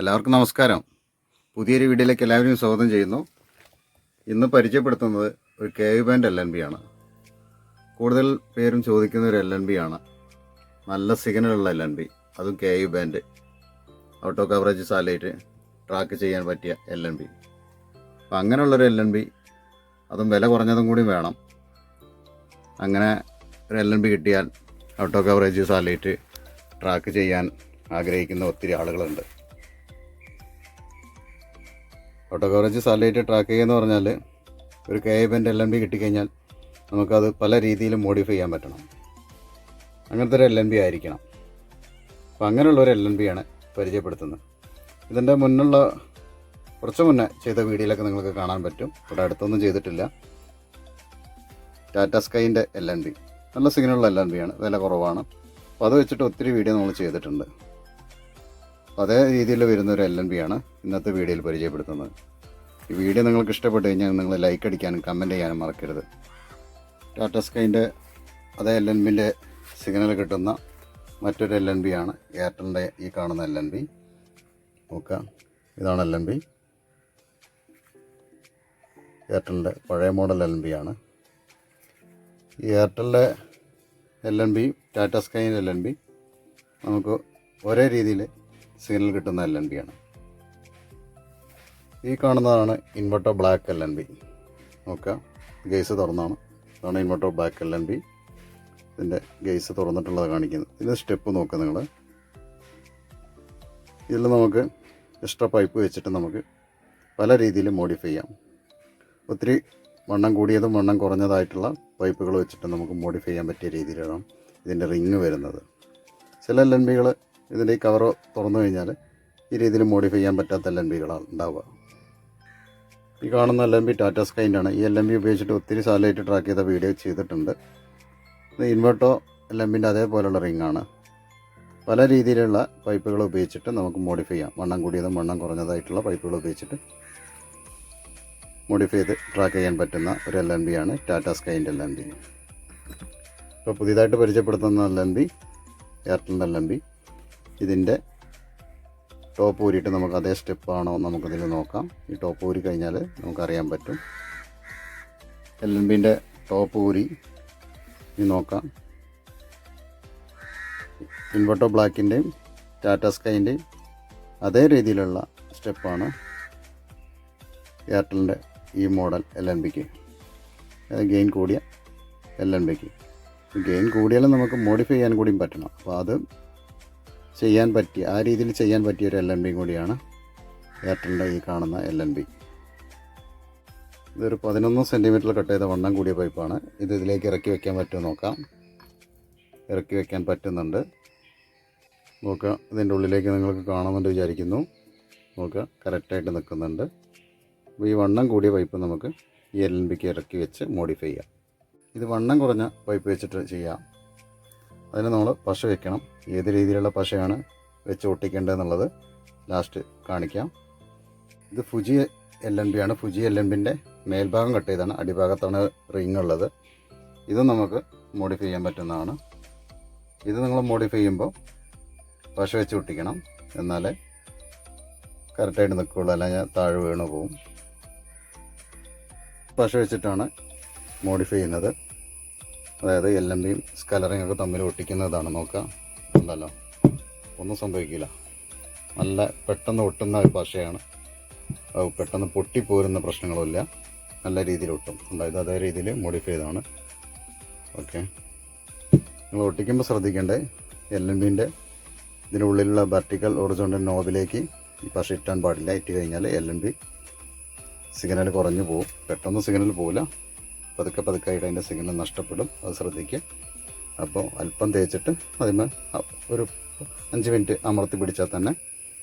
എല്ലാവർക്കും നമസ്കാരം. പുതിയൊരു വീഡിയോയിലേക്ക് എല്ലാവരെയും സ്വാഗതം ചെയ്യുന്നു. ഇന്ന് പരിചയപ്പെടുത്തുന്നത് ഒരു K U band L N B ആണ്. കൂടുതൽ പേരും ചോദിക്കുന്ന ഒരു എൽ എൻ ബി ആണ്. നല്ല സിഗ്നലുള്ള എൽ എൻ ബി അതും K U band. Auto coverage satellite track ചെയ്യാൻ പറ്റിയ എൽ എൻ ബി അപ്പം അങ്ങനെയുള്ളൊരു എൽ എൻ ബി അതും വില കുറഞ്ഞതും കൂടി വേണം. അങ്ങനെ ഒരു എൽ എൻ ബി കിട്ടിയാൽ ഓട്ടോ കവറേജ് സാലൈറ്റ് ട്രാക്ക് ചെയ്യാൻ ആഗ്രഹിക്കുന്ന ഒത്തിരി ആളുകളുണ്ട്. ഓട്ടോ കവറേജ് സാലൈറ്റ് ട്രാക്ക് ചെയ്യുക എന്ന് പറഞ്ഞാൽ ഒരു കെ ഐബന്റെ എൽ എൻ ബി കിട്ടിക്കഴിഞ്ഞാൽ നമുക്കത് പല രീതിയിലും മോഡിഫൈ ചെയ്യാൻ പറ്റണം. അങ്ങനത്തെ ഒരു എൽ എൻ ബി ആയിരിക്കണം. അപ്പോൾ അങ്ങനെയുള്ള ഒരു എൽ എൻ ബി ആണ് പരിചയപ്പെടുത്തുന്നത്. ഇതിന്റെ മുന്നുള്ള കുറച്ച് മുന്നേ ചെയ്ത വീഡിയോയിലൊക്കെ നിങ്ങൾക്ക് കാണാൻ പറ്റും. ഇവിടെ അടുത്തൊന്നും ചെയ്തിട്ടില്ല. ടാറ്റ സ്കൈന്റെ എൽ എൻ ബി നല്ല സിഗ്നലുള്ള എൽ എൻ ബി ആണ്. വില കുറവാണ്. അപ്പോൾ അത് വെച്ചിട്ട് ഒത്തിരി വീഡിയോ നമ്മൾ ചെയ്തിട്ടുണ്ട്. അതേ രീതിയിൽ വരുന്ന ഒരു എൽ എൻ ബി ആണ് ഇന്നത്തെ വീഡിയോയിൽ പരിചയപ്പെടുത്തുന്നത്. ഈ വീഡിയോ നിങ്ങൾക്ക് ഇഷ്ടപ്പെട്ട് കഴിഞ്ഞാൽ നിങ്ങൾ ലൈക്ക് അടിക്കാനും കമന്റ് ചെയ്യാനും മറക്കരുത്. ടാറ്റ സ്കൈന്റെ അതേ എൽ എൻ ബിന്റെ സിഗ്നൽ കിട്ടുന്ന മറ്റൊരു എൽ എൻ ബി ആണ് എയർടെലിന്റെ ഈ കാണുന്ന എൽ എൻ ബി നോക്കുക. ഇതാണ് എൽ എൻ ബി എയർടെലിന്റെ പഴയ മോഡൽ എൽ എൻ ബി ആണ്. ഈ എയർടെലിന്റെ എൽ എൻ ബി ടാറ്റ സ്കൈന്റെ എൽ എൻ ബി നമുക്ക് ഒരേ രീതിയിൽ സിഗ്നൽ കിട്ടുന്ന എൽ എൻ ബി ആണ്. ഈ കാണുന്നതാണ് Inverto black L N B നോക്കുക. ഗേസ് തുറന്നാണ്. അതാണ് Inverto black L N B ഇതിന്റെ ഗേസ് തുറന്നിട്ടുള്ളത് കാണിക്കുന്നത്. ഇതിന്റെ സ്റ്റെപ്പ് നോക്കുക നിങ്ങൾ ഇതിൽ നമുക്ക് എക്സ്ട്രാ പൈപ്പ് വെച്ചിട്ട് നമുക്ക് പല രീതിയിൽ മോഡിഫൈ ചെയ്യാം. ഒത്തിരി വണ്ണം കൂടിയതും വണ്ണം കുറഞ്ഞതായിട്ടുള്ള പൈപ്പുകൾ വെച്ചിട്ട് നമുക്ക് മോഡിഫൈ ചെയ്യാൻ പറ്റിയ രീതിയിലാണ് ഇതിന്റെ റിങ് വരുന്നത്. ചില എൽ എൻ ബികൾ ഇതിന്റെ ഈ കവർ തുറന്നു കഴിഞ്ഞാൽ ഈ രീതിയിൽ മോഡിഫൈ ചെയ്യാൻ പറ്റാത്ത എൽ എം ബികളാണ് ഉണ്ടാവുക. ഈ കാണുന്ന എൽ എം ബി ടാറ്റ സ്കൈന്റെ ആണ് ഈ എൽ എം ബി ഉപയോഗിച്ചിട്ട് ഒത്തിരി സാറ്റലൈറ്റ് ട്രാക്ക് ചെയ്ത വീഡിയോ ചെയ്തിട്ടുണ്ട്. ഇത് ഇൻവെർട്ടോ എൽ എം ബിന്റെ അതേപോലെയുള്ള റിങ്ങാണ് പല രീതിയിലുള്ള പൈപ്പുകൾ ഉപയോഗിച്ചിട്ട് നമുക്ക് മോഡിഫൈ ചെയ്യാം. വണ്ണം കൂടിയതും വണ്ണം കുറഞ്ഞതായിട്ടുള്ള പൈപ്പുകൾ ഉപയോഗിച്ചിട്ട് മോഡിഫൈ ചെയ്ത് ട്രാക്ക് ചെയ്യാൻ പറ്റുന്ന ഒരു എൽ എം ബി ആണ് ടാറ്റ സ്കൈന്റെ എൽ എം ബി ഇപ്പോൾ പുതിയതായിട്ട് പരിചയപ്പെടുത്തുന്ന എൽ എം ബി എയർടെലിന്റെ എൽ എം ബി ഇതിന്റെ ടോപ്പ് ഊരിയിട്ട് നമുക്ക് അതേ സ്റ്റെപ്പാണോ നമുക്കതിൽ നോക്കാം. ഈ ടോപ്പ് ഊരി കഴിഞ്ഞാൽ നമുക്കറിയാൻ പറ്റും. എൽ എൻ ബിന്റെ ടോപ്പ് ഊരി ഇനി നോക്കാം. ഇൻവെർട്ടോ ബ്ലാക്കിന്റെയും ടാറ്റ സ്കൈന്റെയും അതേ രീതിയിലുള്ള സ്റ്റെപ്പാണ് എയർടെലിന്റെ ഈ മോഡൽ എൽ എൻ ബിക്ക്. ഗെയിൻ കൂടിയ എൽ എൻ ബിക്ക്. ഗെയിൻ കൂടിയാലും നമുക്ക് മോഡിഫൈ ചെയ്യാൻ കൂടിയും പറ്റണം. അപ്പോൾ അത് ചെയ്യാൻ പറ്റിയ ആ രീതിയിൽ ചെയ്യാൻ പറ്റിയ ഒരു എൽ എൻ ബി കൂടിയാണ് എയർടെലിന്റെ ഈ കാണുന്ന എൽ എൻ ബി ഇതൊരു പതിനൊന്ന് സെന്റിമീറ്റർ കട്ട് ചെയ്ത വണ്ണം കൂടിയ പൈപ്പാണ് ഇത് ഇതിലേക്ക് ഇറക്കി വെക്കാൻ പറ്റുമോ നോക്കാം. ഇറക്കി വെക്കാൻ പറ്റുന്നുണ്ട്. നോക്കുക ഇതിന്റെ ഉള്ളിലേക്ക് നിങ്ങൾക്ക് കാണുന്നുണ്ട് വിചാരിക്കുന്നു. നോക്കുക കറക്റ്റായിട്ട് നിൽക്കുന്നുണ്ട്. അപ്പോൾ ഈ വണ്ണം കൂടിയ പൈപ്പ് നമുക്ക് ഈ എൽ എൻ ബിക്ക് ഇറക്കി വെച്ച് മോഡിഫൈ ചെയ്യാം. ഇത് വണ്ണം കുറഞ്ഞ പൈപ്പ് വെച്ചിട്ട് ചെയ്യാം. അതിന് നമ്മൾ പശ വെക്കണം. ഏത് രീതിയിലുള്ള പശയാണ് വെച്ച് ഒട്ടിക്കേണ്ടതെന്നുള്ളത് ലാസ്റ്റ് കാണിക്കാം. ഇത് ഫുജി എൽ എൻ ബി ആണ്. ഫുജി എൽ എൻ ബിന്റെ മേൽഭാഗം കട്ട് ചെയ്താണ്. അടിഭാഗത്താണ് റിങ് ഉള്ളത്. ഇത് നമുക്ക് മോഡിഫൈ ചെയ്യാൻ പറ്റുന്നതാണ്. ഇത് നിങ്ങൾ മോഡിഫൈ ചെയ്യുമ്പോൾ പശ വെച്ച് ഒട്ടിക്കണം. എന്നാലേ കറക്റ്റായിട്ട് നിൽക്കുകയുള്ളൂ. അല്ലെങ്കിൽ താഴെ വീണ് പോവും പശ വെച്ചിട്ടാണ് മോഡിഫൈ ചെയ്യുന്നത്. അതായത് എൽ എം ബിയും സ്കലറിങ് ഒക്കെ തമ്മിൽ ഒട്ടിക്കുന്നതാണ് നോക്കുക. ഉണ്ടല്ലോ? ഒന്നും സംഭവിക്കില്ല. നല്ല പെട്ടെന്ന് ഒട്ടുന്ന ഒരു പശയാണ് പെട്ടെന്ന് പൊട്ടിപ്പോരുന്ന പ്രശ്നങ്ങളുമില്ല നല്ല രീതിയിൽ ഒട്ടും. അതായത് അതേ രീതിയിൽ മോഡിഫൈ ചെയ്താണ് ഓക്കെ നിങ്ങൾ ഒട്ടിക്കുമ്പോൾ ശ്രദ്ധിക്കേണ്ടേ എൽ എം ബിന്റെ ഇതിനുള്ളിലുള്ള വെർട്ടിക്കൽ ഒറിജോണ്ടൽ നോബിലേക്ക് ഈ പശ ഇട്ടാൻ പാടില്ല. ഇട്ട് കഴിഞ്ഞാൽ എൽ എം ബി സിഗ്നൽ കുറഞ്ഞു പോകും. പെട്ടെന്ന് സിഗ്നൽ പോകില്ല പതുക്കെ പതുക്കെ ആയിട്ട് അതിന്റെ സിഗ്നൽ നഷ്ടപ്പെടും. അത് ശ്രദ്ധിക്കുക. അപ്പോൾ അല്പം തേച്ചിട്ട് അതിന് ഒരു അഞ്ച് മിനിറ്റ് അമർത്തി പിടിച്ചാൽ തന്നെ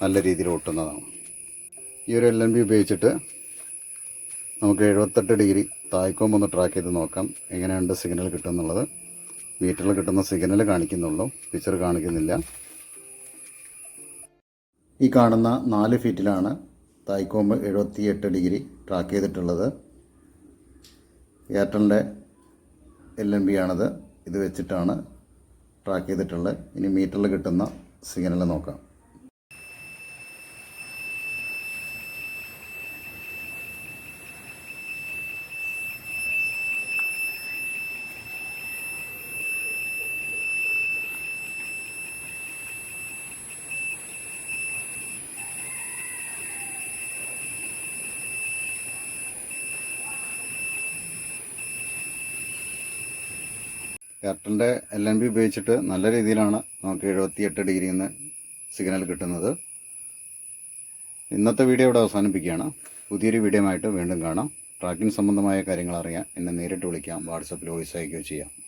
നല്ല രീതിയിൽ ഒട്ടുന്നതാണ്. ഈ ഒരു എൽ എൻ ബി ഉപയോഗിച്ചിട്ട് നമുക്ക് എഴുപത്തെട്ട് ഡിഗ്രി തായ്ക്കോം ഒന്ന് ട്രാക്ക് ചെയ്ത് നോക്കാം. എങ്ങനെയുണ്ട് സിഗ്നൽ കിട്ടുന്നുള്ളത്? മീറ്ററിൽ കിട്ടുന്ന സിഗ്നൽ കാണിക്കുന്നുള്ളൂ. പിക്ചർ കാണിക്കുന്നില്ല. ഈ കാണുന്ന നാല് ഫീറ്റിലാണ് തായ്ക്കോമ്പ് എഴുപത്തിയെട്ട് ഡിഗ്രി ട്രാക്ക് ചെയ്തിട്ടുള്ളത്. എയർടെലിന്റെ എൽ എൻ ബി ആണത്. ഇത് വെച്ചിട്ടാണ് ട്രാക്ക് ചെയ്തിട്ടുള്ളത്. ഇനി മീറ്ററിൽ കിട്ടുന്ന സിഗ്നൽ നോക്കാം. എയർടെലിന്റെ എൽ എൻ ബി ഉപയോഗിച്ചിട്ട് നല്ല രീതിയിലാണ് നമുക്ക് എഴുപത്തിയെട്ട് ഡിഗ്രിയിൽ നിന്ന് സിഗ്നൽ കിട്ടുന്നത്. ഇന്നത്തെ വീഡിയോ ഇവിടെ അവസാനിപ്പിക്കുകയാണ്. പുതിയൊരു വീഡിയോ ആയിട്ട് വീണ്ടും കാണാം. ട്രാക്കിംഗ് സംബന്ധമായ കാര്യങ്ങൾ അറിയാൻ എന്നെ നേരിട്ട് വിളിക്കാം. വാട്സപ്പിൽ വോയിസ് അയക്കുകയോ ചെയ്യാം.